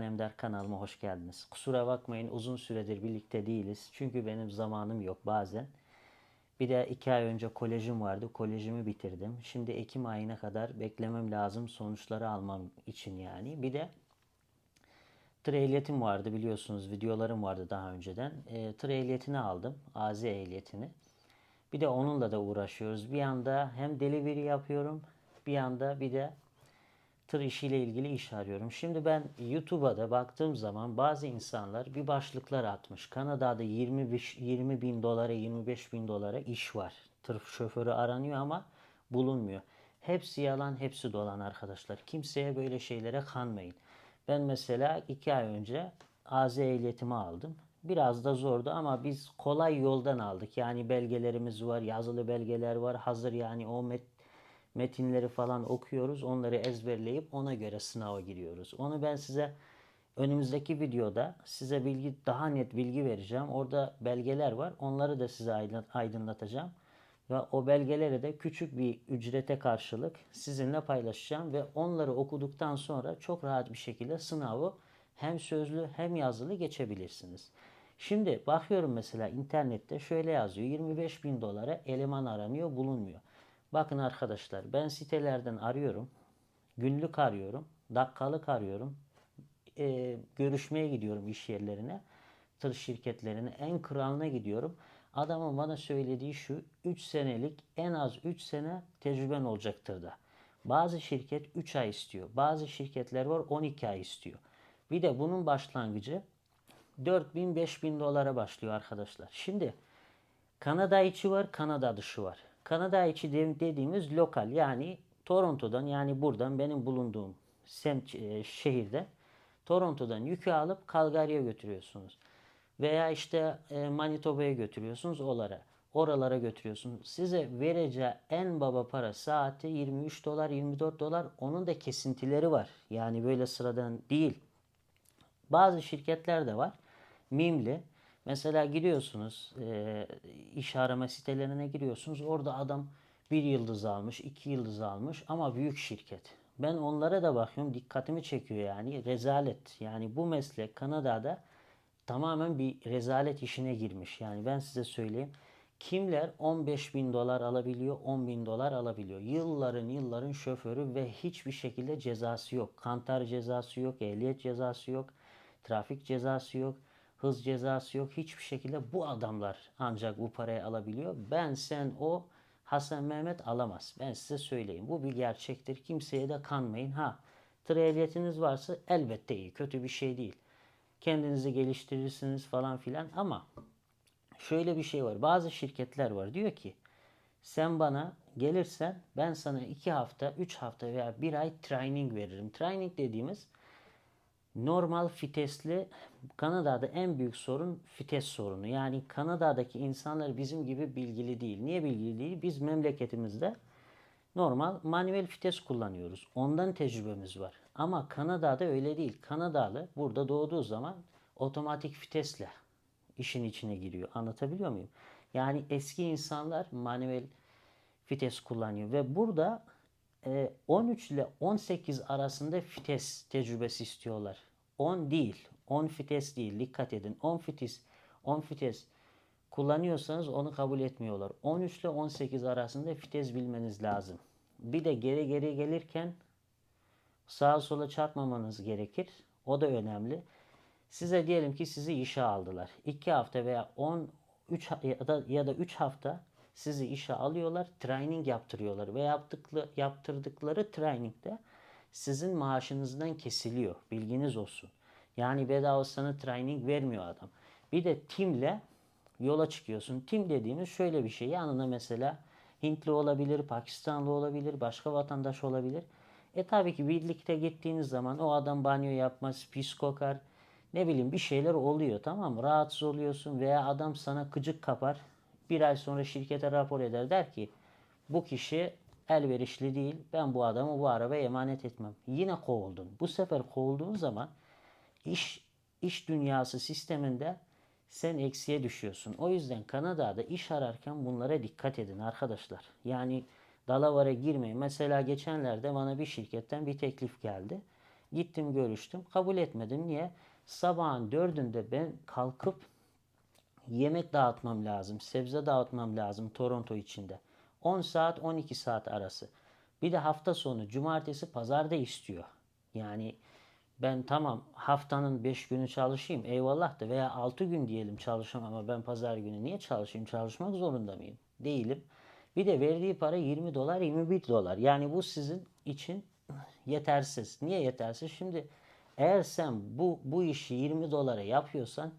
Alemdar kanalıma hoş geldiniz. Kusura bakmayın uzun süredir birlikte değiliz. Çünkü benim zamanım yok bazen. Bir de iki ay önce kolejim vardı. Kolejimi bitirdim. Şimdi Ekim ayına kadar beklemem lazım sonuçları almam için yani. Bir de tır ehliyetim vardı biliyorsunuz videolarım vardı daha önceden. E, tır ehliyetini aldım. AZ ehliyetini. Bir de onunla da uğraşıyoruz. Bir yanda hem delivery yapıyorum. Bir yanda bir de tır işiyle ilgili iş arıyorum. Şimdi ben YouTube'a da baktığım zaman bazı insanlar bir başlıklar atmış. Kanada'da 25, 20 bin dolara 25 bin dolara iş var. Tır şoförü aranıyor ama bulunmuyor. Hepsi yalan, hepsi dolan arkadaşlar. Kimseye böyle şeylere kanmayın. Ben mesela iki ay önce AZ ehliyetimi aldım. Biraz da zordu ama biz kolay yoldan aldık. Yani belgelerimiz var, yazılı belgeler var. Hazır yani o met metinleri falan okuyoruz. Onları ezberleyip ona göre sınava giriyoruz. Onu ben size önümüzdeki videoda size bilgi daha net bilgi vereceğim. Orada belgeler var. Onları da size aydın- aydınlatacağım. Ve o belgeleri de küçük bir ücrete karşılık sizinle paylaşacağım ve onları okuduktan sonra çok rahat bir şekilde sınavı hem sözlü hem yazılı geçebilirsiniz. Şimdi bakıyorum mesela internette şöyle yazıyor 25 bin dolara eleman aranıyor bulunmuyor. Bakın arkadaşlar ben sitelerden arıyorum. Günlük arıyorum. Dakikalık arıyorum. e, görüşmeye gidiyorum iş yerlerine. Tır şirketlerine en kralına gidiyorum. Adamın bana söylediği şu 3 senelik en az 3 sene tecrüben olacaktır da. Bazı şirket 3 ay istiyor. Bazı şirketler var 12 ay istiyor. Bir de bunun başlangıcı 4000 5000 dolara başlıyor arkadaşlar. Şimdi Kanada içi var, Kanada dışı var. Kanada içi de- dediğimiz lokal yani Toronto'dan yani buradan benim bulunduğum semt e, şehirde Toronto'dan yükü alıp Calgary'e götürüyorsunuz. Veya işte e, Manitoba'ya götürüyorsunuz oralara. Oralara götürüyorsunuz. Size vereceği en baba para saati 23 dolar 24 dolar onun da kesintileri var. Yani böyle sıradan değil. Bazı şirketler de var. Mimli. Mesela giriyorsunuz e, iş arama sitelerine giriyorsunuz. Orada adam bir yıldız almış, iki yıldız almış ama büyük şirket. Ben onlara da bakıyorum dikkatimi çekiyor yani rezalet. Yani bu meslek Kanada'da tamamen bir rezalet işine girmiş. Yani ben size söyleyeyim. Kimler 15 bin dolar alabiliyor, 10 bin dolar alabiliyor. Yılların yılların şoförü ve hiçbir şekilde cezası yok. Kantar cezası yok, ehliyet cezası yok, trafik cezası yok, hız cezası yok. Hiçbir şekilde bu adamlar ancak bu parayı alabiliyor. Ben, sen, o Hasan Mehmet alamaz. Ben size söyleyeyim. Bu bir gerçektir. Kimseye de kanmayın. Ha, ehliyetiniz varsa elbette iyi. Kötü bir şey değil. Kendinizi geliştirirsiniz falan filan ama şöyle bir şey var. Bazı şirketler var. Diyor ki sen bana gelirsen ben sana iki hafta, üç hafta veya bir ay training veririm. Training dediğimiz normal fitesli Kanada'da en büyük sorun fites sorunu. Yani Kanada'daki insanlar bizim gibi bilgili değil. Niye bilgili değil? Biz memleketimizde normal manuel fites kullanıyoruz. Ondan tecrübemiz var. Ama Kanada'da öyle değil. Kanadalı burada doğduğu zaman otomatik fitesle işin içine giriyor. Anlatabiliyor muyum? Yani eski insanlar manuel fites kullanıyor ve burada 13 ile 18 arasında fites tecrübesi istiyorlar. 10 değil. 10 fites değil. Dikkat edin. 10 fites 10 fites kullanıyorsanız onu kabul etmiyorlar. 13 ile 18 arasında fites bilmeniz lazım. Bir de geri geri gelirken sağa sola çarpmamanız gerekir. O da önemli. Size diyelim ki sizi işe aldılar. 2 hafta veya 10 3 ya da ya da 3 hafta sizi işe alıyorlar, training yaptırıyorlar ve yaptıklı, yaptırdıkları trainingde sizin maaşınızdan kesiliyor. Bilginiz olsun. Yani bedava sana training vermiyor adam. Bir de timle yola çıkıyorsun. Tim dediğimiz şöyle bir şey. Yanına mesela Hintli olabilir, Pakistanlı olabilir, başka vatandaş olabilir. E tabii ki birlikte gittiğiniz zaman o adam banyo yapmaz, pis kokar. Ne bileyim bir şeyler oluyor tamam mı? Rahatsız oluyorsun veya adam sana kıcık kapar. Bir ay sonra şirkete rapor eder der ki bu kişi elverişli değil. Ben bu adamı bu arabaya emanet etmem. Yine kovuldun. Bu sefer kovulduğun zaman iş iş dünyası sisteminde sen eksiye düşüyorsun. O yüzden Kanada'da iş ararken bunlara dikkat edin arkadaşlar. Yani dalavara girmeyin. Mesela geçenlerde bana bir şirketten bir teklif geldi. Gittim görüştüm. Kabul etmedim. Niye? Sabahın dördünde ben kalkıp yemek dağıtmam lazım. Sebze dağıtmam lazım Toronto içinde. 10 saat 12 saat arası. Bir de hafta sonu cumartesi pazarda istiyor. Yani ben tamam haftanın 5 günü çalışayım eyvallah da veya 6 gün diyelim çalışayım ama ben pazar günü niye çalışayım? Çalışmak zorunda mıyım? Değilim. Bir de verdiği para 20 dolar 21 dolar. Yani bu sizin için yetersiz. Niye yetersiz? Şimdi eğer sen bu bu işi 20 dolara yapıyorsan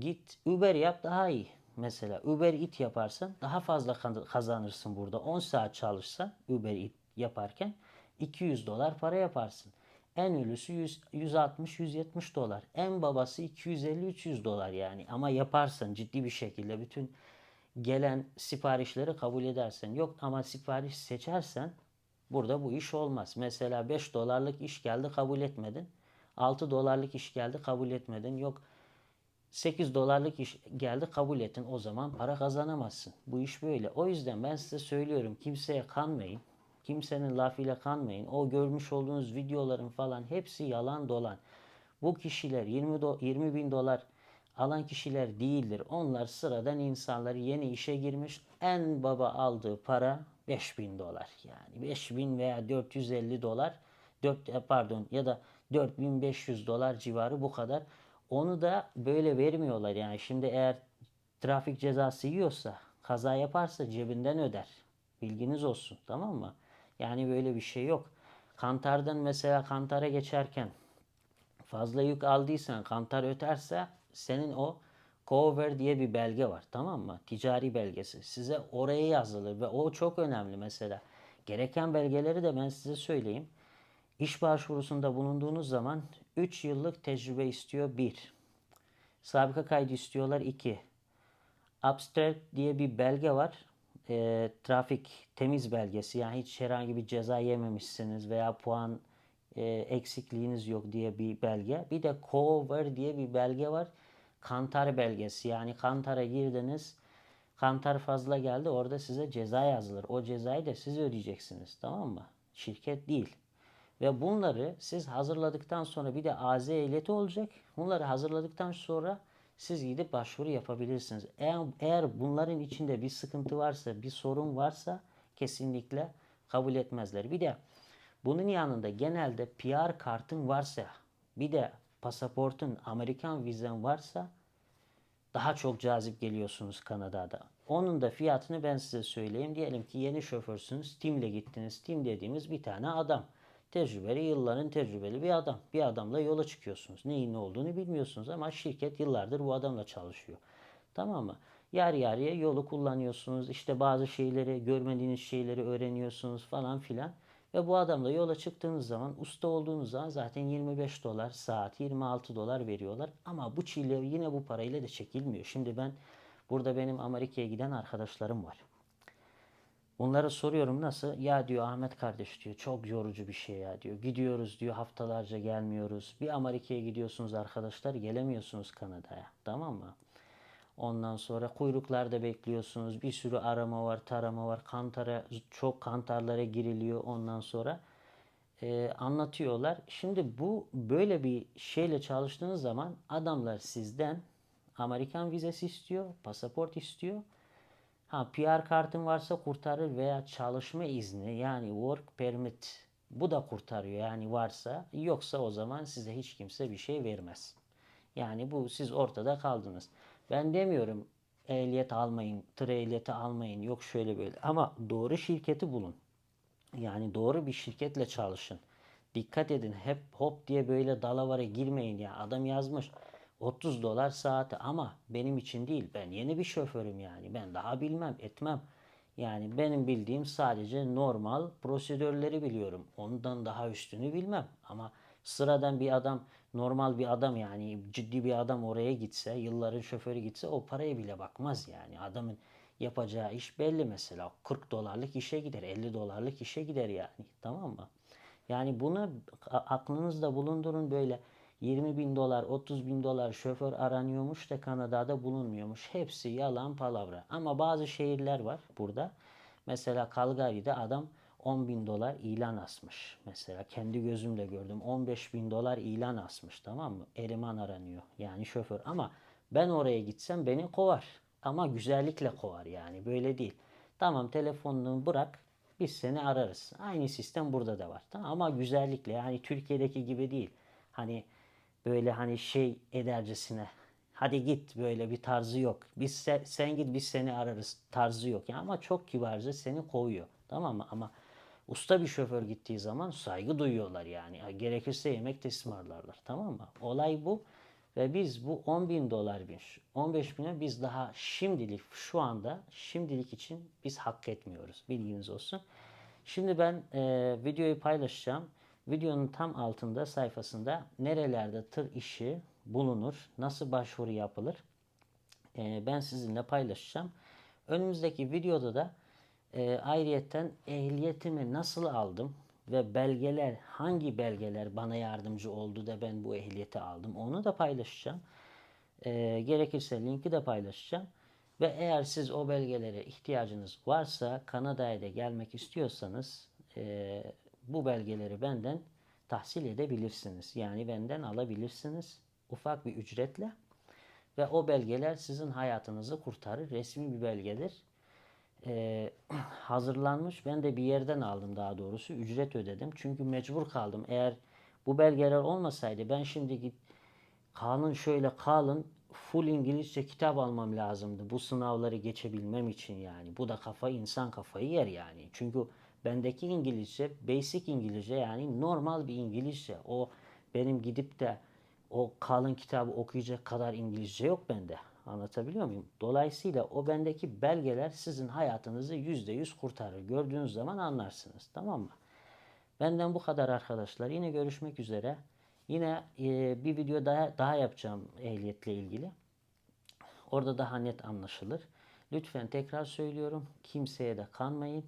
git Uber yap daha iyi. Mesela Uber Eat yaparsan daha fazla kazanırsın burada. 10 saat çalışsan Uber Eat yaparken 200 dolar para yaparsın. En ölüsü 100, 160-170 dolar. En babası 250-300 dolar yani. Ama yaparsan ciddi bir şekilde bütün gelen siparişleri kabul edersen. Yok ama sipariş seçersen burada bu iş olmaz. Mesela 5 dolarlık iş geldi kabul etmedin. 6 dolarlık iş geldi kabul etmedin. Yok 8 dolarlık iş geldi kabul ettin. O zaman para kazanamazsın. Bu iş böyle. O yüzden ben size söylüyorum kimseye kanmayın. Kimsenin lafıyla kanmayın. O görmüş olduğunuz videoların falan hepsi yalan dolan. Bu kişiler 20, do 20 bin dolar alan kişiler değildir. Onlar sıradan insanlar yeni işe girmiş. En baba aldığı para 5 bin dolar. Yani 5 bin veya 450 dolar 4 e, pardon ya da 4500 dolar civarı bu kadar. Onu da böyle vermiyorlar yani. Şimdi eğer trafik cezası yiyorsa, kaza yaparsa cebinden öder. Bilginiz olsun tamam mı? Yani böyle bir şey yok. Kantardan mesela kantara geçerken fazla yük aldıysan kantar öterse senin o cover diye bir belge var tamam mı? Ticari belgesi. Size oraya yazılır ve o çok önemli mesela. Gereken belgeleri de ben size söyleyeyim. İş başvurusunda bulunduğunuz zaman 3 yıllık tecrübe istiyor 1. Sabıka kaydı istiyorlar 2. Abstract diye bir belge var. E, trafik temiz belgesi. Yani hiç herhangi bir ceza yememişsiniz veya puan e, eksikliğiniz yok diye bir belge. Bir de cover diye bir belge var. Kantar belgesi. Yani kantara girdiniz. Kantar fazla geldi. Orada size ceza yazılır. O cezayı da siz ödeyeceksiniz. Tamam mı? Şirket değil. Ve bunları siz hazırladıktan sonra bir de AZ ehliyeti olacak. Bunları hazırladıktan sonra siz gidip başvuru yapabilirsiniz. Eğer, eğer bunların içinde bir sıkıntı varsa, bir sorun varsa kesinlikle kabul etmezler. Bir de bunun yanında genelde PR kartın varsa, bir de pasaportun, Amerikan vizen varsa daha çok cazip geliyorsunuz Kanada'da. Onun da fiyatını ben size söyleyeyim. Diyelim ki yeni şoförsünüz. Tim'le gittiniz. Tim dediğimiz bir tane adam. Tecrübeli, yılların tecrübeli bir adam. Bir adamla yola çıkıyorsunuz. Neyin ne olduğunu bilmiyorsunuz ama şirket yıllardır bu adamla çalışıyor. Tamam mı? Yer yarıya yolu kullanıyorsunuz. İşte bazı şeyleri, görmediğiniz şeyleri öğreniyorsunuz falan filan. Ve bu adamla yola çıktığınız zaman, usta olduğunuz zaman zaten 25 dolar saat, 26 dolar veriyorlar. Ama bu çile yine bu parayla da çekilmiyor. Şimdi ben, burada benim Amerika'ya giden arkadaşlarım var. Onlara soruyorum nasıl? Ya diyor Ahmet kardeş diyor çok yorucu bir şey ya diyor. Gidiyoruz diyor haftalarca gelmiyoruz. Bir Amerika'ya gidiyorsunuz arkadaşlar gelemiyorsunuz Kanada'ya. Tamam mı? Ondan sonra kuyruklarda bekliyorsunuz. Bir sürü arama var, tarama var. Kantara, çok kantarlara giriliyor ondan sonra. Ee, anlatıyorlar. Şimdi bu böyle bir şeyle çalıştığınız zaman adamlar sizden Amerikan vizesi istiyor, pasaport istiyor. Ha PR kartın varsa kurtarır veya çalışma izni yani work permit bu da kurtarıyor yani varsa yoksa o zaman size hiç kimse bir şey vermez. Yani bu siz ortada kaldınız. Ben demiyorum ehliyet almayın, tır ehliyeti almayın yok şöyle böyle ama doğru şirketi bulun. Yani doğru bir şirketle çalışın. Dikkat edin hep hop diye böyle dalavara girmeyin ya. Adam yazmış 30 dolar saati ama benim için değil. Ben yeni bir şoförüm yani. Ben daha bilmem etmem. Yani benim bildiğim sadece normal prosedürleri biliyorum. Ondan daha üstünü bilmem. Ama sıradan bir adam, normal bir adam yani ciddi bir adam oraya gitse, yılların şoförü gitse o paraya bile bakmaz yani. Adamın yapacağı iş belli mesela. 40 dolarlık işe gider, 50 dolarlık işe gider yani. Tamam mı? Yani bunu aklınızda bulundurun böyle 20 bin dolar, 30 bin dolar şoför aranıyormuş da Kanada'da bulunmuyormuş. Hepsi yalan palavra. Ama bazı şehirler var burada. Mesela Calgary'de adam 10 bin dolar ilan asmış. Mesela kendi gözümle gördüm. 15 bin dolar ilan asmış tamam mı? Eriman aranıyor. Yani şoför. Ama ben oraya gitsem beni kovar. Ama güzellikle kovar yani. Böyle değil. Tamam telefonunu bırak. Biz seni ararız. Aynı sistem burada da var. Tamam ama güzellikle yani Türkiye'deki gibi değil. Hani böyle hani şey edercesine hadi git böyle bir tarzı yok. Biz se- sen git biz seni ararız tarzı yok. Yani ama çok kibarca seni kovuyor. Tamam mı? Ama usta bir şoför gittiği zaman saygı duyuyorlar yani. Gerekirse yemek de ısmarlarlar. Tamam mı? Olay bu. Ve biz bu 10 bin dolar bin, 15 bine biz daha şimdilik şu anda şimdilik için biz hak etmiyoruz. Bilginiz olsun. Şimdi ben e, videoyu paylaşacağım. Videonun tam altında sayfasında nerelerde tır işi bulunur, nasıl başvuru yapılır e, ben sizinle paylaşacağım. Önümüzdeki videoda da e, ayrıyetten ehliyetimi nasıl aldım ve belgeler hangi belgeler bana yardımcı oldu da ben bu ehliyeti aldım onu da paylaşacağım. E, gerekirse linki de paylaşacağım. Ve eğer siz o belgelere ihtiyacınız varsa Kanada'ya da gelmek istiyorsanız bu belgeleri benden tahsil edebilirsiniz. Yani benden alabilirsiniz ufak bir ücretle. Ve o belgeler sizin hayatınızı kurtarır. Resmi bir belgedir. Ee, hazırlanmış. Ben de bir yerden aldım daha doğrusu. Ücret ödedim. Çünkü mecbur kaldım. Eğer bu belgeler olmasaydı ben şimdi git kalın şöyle kalın full İngilizce kitap almam lazımdı. Bu sınavları geçebilmem için yani. Bu da kafa insan kafayı yer yani. Çünkü bendeki İngilizce basic İngilizce yani normal bir İngilizce. O benim gidip de o kalın kitabı okuyacak kadar İngilizce yok bende. Anlatabiliyor muyum? Dolayısıyla o bendeki belgeler sizin hayatınızı yüzde yüz kurtarır. Gördüğünüz zaman anlarsınız. Tamam mı? Benden bu kadar arkadaşlar. Yine görüşmek üzere. Yine e, bir video daha, daha yapacağım ehliyetle ilgili. Orada daha net anlaşılır. Lütfen tekrar söylüyorum. Kimseye de kanmayın.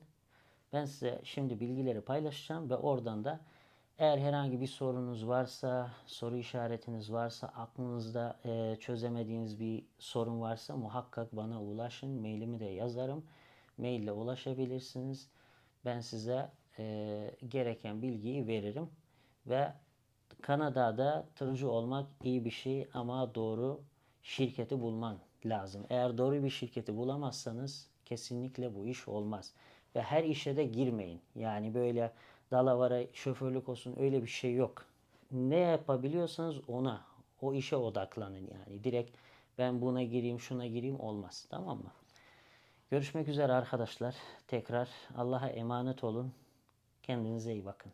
Ben size şimdi bilgileri paylaşacağım ve oradan da eğer herhangi bir sorunuz varsa, soru işaretiniz varsa, aklınızda e, çözemediğiniz bir sorun varsa muhakkak bana ulaşın. Mailimi de yazarım. Maille ulaşabilirsiniz. Ben size e, gereken bilgiyi veririm. Ve Kanada'da tırcı olmak iyi bir şey ama doğru şirketi bulman lazım. Eğer doğru bir şirketi bulamazsanız kesinlikle bu iş olmaz. Ve her işe de girmeyin. Yani böyle dalavara şoförlük olsun öyle bir şey yok. Ne yapabiliyorsanız ona, o işe odaklanın yani. Direkt ben buna gireyim, şuna gireyim olmaz. Tamam mı? Görüşmek üzere arkadaşlar. Tekrar Allah'a emanet olun. Kendinize iyi bakın.